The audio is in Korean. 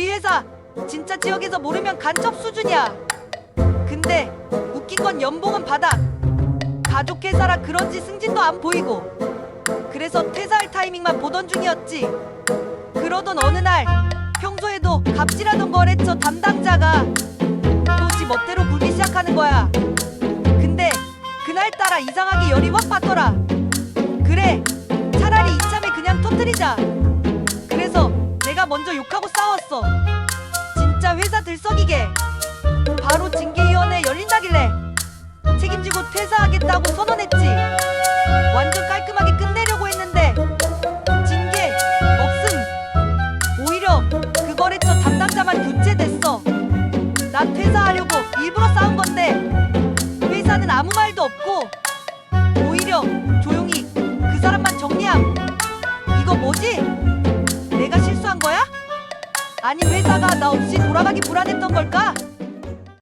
우리 회사 진짜 지역에서 모르면 간첩 수준이야. 근데 웃긴 건 연봉은 바닥. 가족 회사라 그런지 승진도 안 보이고. 그래서 퇴사할 타이밍만 보던 중이었지. 그러던 어느 날 평소에도 갑질하던 거래처 담당자가 또 지 멋대로 굴기 시작하는 거야. 근데 그날따라 이상하게 열이 확 받더라. 그래, 차라리 이참에 그냥 터뜨리자. 먼저 욕하고 싸웠어. 진짜 회사 들썩이게. 바로 징계위원회 열린다길래 책임지고 퇴사하겠다고 선언했지. 완전 깔끔하게 끝내려고 했는데 징계 없음. 오히려 그 거래처 담당자만 교체됐어. 나 퇴사하려고 일부러 싸운 건데 회사는 아무 말도 없고 오히려 아니 회사가 나 없이 돌아가기 불안했던 걸까?